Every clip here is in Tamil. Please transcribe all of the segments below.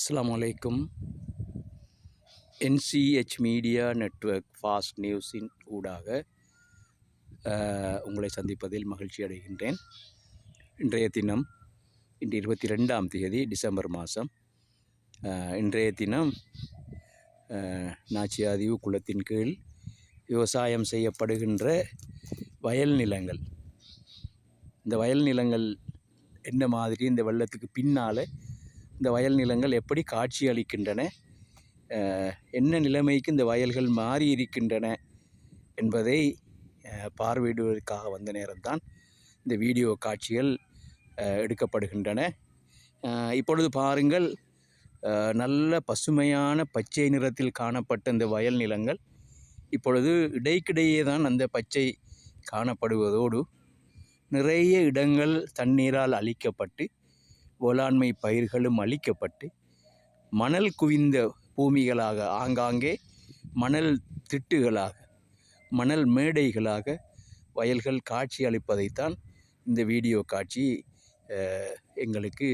அஸ்லாம் அலைக்கும். என்சிஹெச் மீடியா நெட்வொர்க் ஃபாஸ்ட் நியூஸின் ஊடாக உங்களை சந்திப்பதில் மகிழ்ச்சி அடைகின்றேன். இன்றைய தினம் இன்று இருபத்தி ரெண்டாம் தேதி டிசம்பர் மாதம். இன்றைய தினம் நாச்சியாதீவு குளத்தின் கீழ் விவசாயம் செய்யப்படுகின்ற வயல் நிலங்கள். இந்த வயல் நிலங்கள் என்ன மாதிரி? இந்த வெள்ளத்துக்கு பின்னால் இந்த வயல் நிலங்கள் எப்படி காட்சி அளிக்கின்றன என்ன நிலைமைக்கு இந்த வயல்கள் மாறி இருக்கின்றன என்பதை பார்வையிடுவதற்காக வந்த நேரம்தான் இந்த வீடியோ காட்சிகள் எடுக்கப்படுகின்றன. இப்பொழுது பாருங்கள் நல்ல பசுமையான பச்சை நிறத்தில் காணப்பட்ட இந்த வயல் நிலங்கள். இப்பொழுது இடைக்கிடையே தான் அந்த பச்சை காணப்படுவதோடு நிறைய இடங்கள் தண்ணீரால் அழிக்கப்பட்டு வேளாண்மை பயிர்களும் அழிக்கப்பட்டு மணல் குவிந்த பூமிகளாக ஆங்காங்கே மணல் திட்டுகளாக மணல் மேடைகளாக வயல்கள் காட்சி அளிப்பதைத்தான் இந்த வீடியோ காட்சி எங்களுக்கு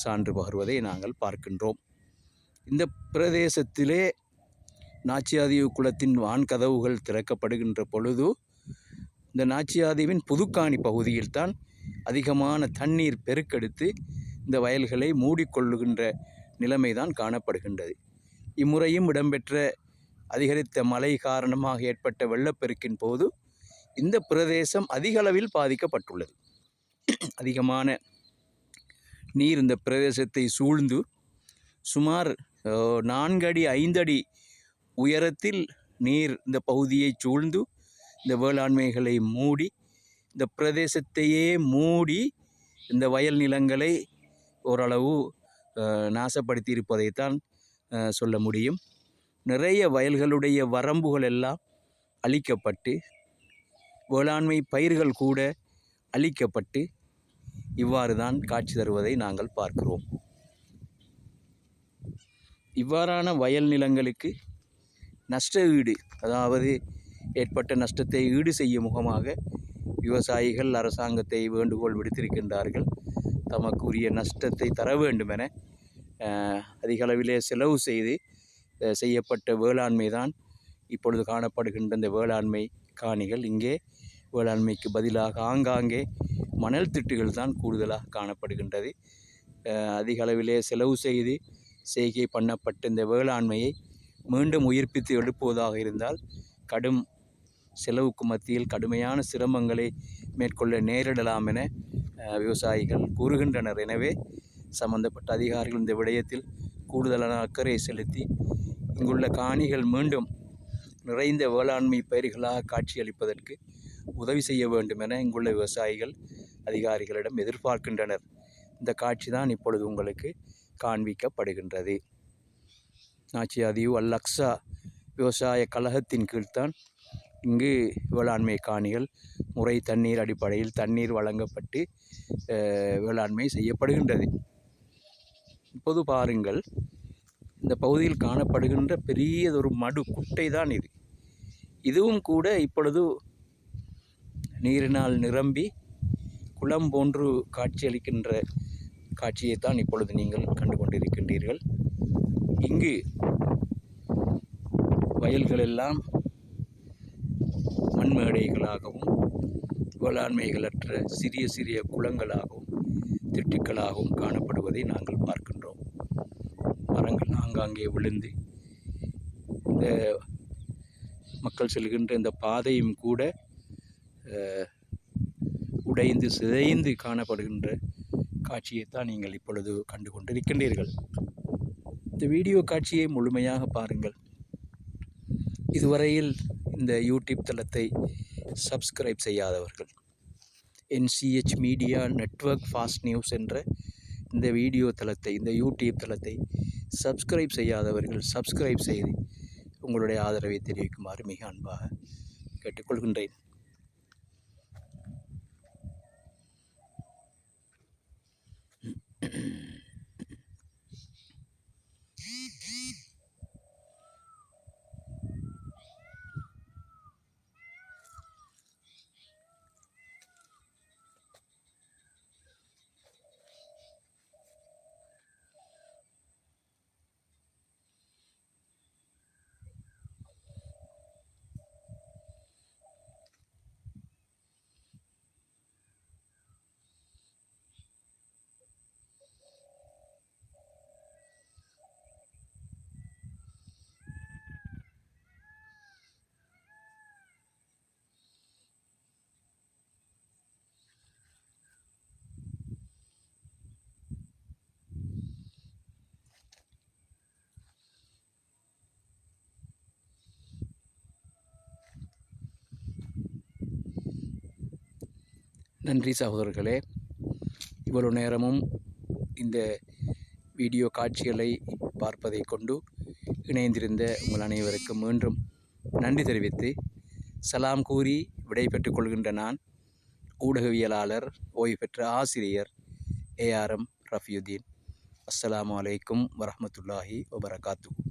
சான்று பகர்வதை நாங்கள் பார்க்கின்றோம். இந்த பிரதேசத்திலே நாச்சியாதீவு குளத்தின் வான்கதவுகள் திறக்கப்படுகின்ற பொழுது இந்த நாச்சியாதீவின் புதுக்காணி பகுதியில்தான் அதிகமான தண்ணீர் பெருக்கெடுத்து இந்த வயல்களை மூடிக்கொள்ளுகின்ற நிலைமைதான் காணப்படுகின்றது. இம்முறையும் இடம்பெற்ற அதிகரித்த மழை காரணமாக ஏற்பட்ட வெள்ளப்பெருக்கின் போது இந்த பிரதேசம் அதிக அளவில் பாதிக்கப்பட்டுள்ளது. அதிகமான நீர் இந்த பிரதேசத்தை சூழ்ந்து சுமார் நான்கடி ஐந்தடி உயரத்தில் நீர் இந்த பகுதியை சூழ்ந்து இந்த வேளாண்மைகளை மூடி இந்த பிரதேசத்தையே மூடி இந்த வயல் நிலங்களை ஓரளவு நாசப்படுத்தி இருப்பதைத்தான் சொல்ல முடியும். நிறைய வயல்களுடைய வரம்புகள் எல்லாம் அழிக்கப்பட்டு வேளாண்மை பயிர்கள் கூட அழிக்கப்பட்டு இவ்வாறு தான் காட்சி தருவதை நாங்கள் பார்க்கிறோம். இவ்வாறான வயல் நிலங்களுக்கு நஷ்ட ஈடு அதாவது ஏற்பட்ட நஷ்டத்தை ஈடு செய்யும் முகமாக விவசாயிகள் அரசாங்கத்தை வேண்டுகோள் விடுத்திருக்கின்றார்கள். தமக்கு உரிய நஷ்டத்தை தர வேண்டும் என அதிகளவிலே செலவு செய்து செய்யப்பட்ட வேளாண்மை தான் இப்பொழுது காணப்படுகின்ற இந்த வேளாண்மை காணிகள். இங்கே வேளாண்மைக்கு பதிலாக ஆங்காங்கே மணல் திட்டுகள் தான் கூடுதலாக காணப்படுகின்றது. அதிகளவிலே அதிக அளவிலே செலவு செய்து செய்கை பண்ணப்பட்ட இந்த வேளாண்மையை மீண்டும் உயிர்ப்பித்து எழுப்புவதாக இருந்தால் கடும் செலவுக்கு மத்தியில் கடுமையான சிரமங்களை மேற்கொள்ள நேரிடலாம் என விவசாயிகள் கூறுகின்றனர். எனவே சம்பந்தப்பட்ட அதிகாரிகள் இந்த விடயத்தில் கூடுதலான அக்கறை செலுத்தி இங்குள்ள காணிகள் மீண்டும் நிறைந்த வேளாண்மை பயிர்களாக காட்சியளிப்பதற்கு உதவி செய்ய வேண்டும் என இங்குள்ள விவசாயிகள் அதிகாரிகளிடம் எதிர்பார்க்கின்றனர். இந்த காட்சி தான் இப்பொழுது உங்களுக்கு காண்பிக்கப்படுகின்றது. நாச்சியாதீவு அல் அல்லக்ஸா விவசாய கழகத்தின் கீழ்தான் இங்கு வேளாண்மை காணிகள் முறை தண்ணீர் அடிப்படையில் தண்ணீர் வழங்கப்பட்டு வேளாண்மை செய்யப்படுகின்றது. இப்போது பாருங்கள் இந்த பகுதியில் காணப்படுகின்ற பெரியதொரு மடு குட்டை தான் இது. இதுவும் கூட இப்பொழுது நீரினால் நிரம்பி குளம் போன்று காட்சியளிக்கின்ற காட்சியைத்தான் இப்பொழுது நீங்கள் கண்டு கொண்டிருக்கின்றீர்கள். இங்கு வயல்கள் எல்லாம் மண்மேடைகளாகவும் வேளாண்மைகளற்ற சிறிய சிறிய குளங்களாகவும் திட்டுக்களாகவும் காணப்படுவதை நாங்கள் பார்க்கின்றோம். மரங்கள் ஆங்காங்கே விழுந்து இந்த மக்கள் செல்கின்ற இந்த பாதையும் கூட உடைந்து சிதைந்து காணப்படுகின்ற காட்சியைத்தான் நீங்கள் இப்பொழுது கண்டு கொண்டிருக்கின்றீர்கள் இந்த வீடியோ காட்சியை முழுமையாக பாருங்கள். இதுவரையில் இந்த யூடியூப் தளத்தை சப்ஸ்கிரைப் செய்யாதவர்கள் NCH media network fast news என்ற இந்த வீடியோ தளத்தை இந்த யூடியூப் தளத்தை சப்ஸ்கிரைப் செய்யாதவர்கள் சப்ஸ்கிரைப் செய்து உங்களுடைய ஆதரவை தெரிவிக்குமாறு மிக அன்பாக கேட்டுக்கொள்கின்றேன் Mm-hmm. நன்றி சகோதரர்களே. இவ்வளவு நேரமும் இந்த வீடியோ காட்சிகளை பார்ப்பதை கொண்டு இணைந்திருந்த உங்கள் அனைவருக்கும் மீண்டும் நன்றி தெரிவித்து சலாம் கூறி விடைபெற்றுக் கொள்கின்ற நான் ஊடகவியலாளர் ஓய்வு பெற்ற ஆசிரியர் ஏஆர்எம் ரஃபியுதீன். அஸ்லாம் அலைக்கும் வரமத்துல்லாஹி வபரகாத்து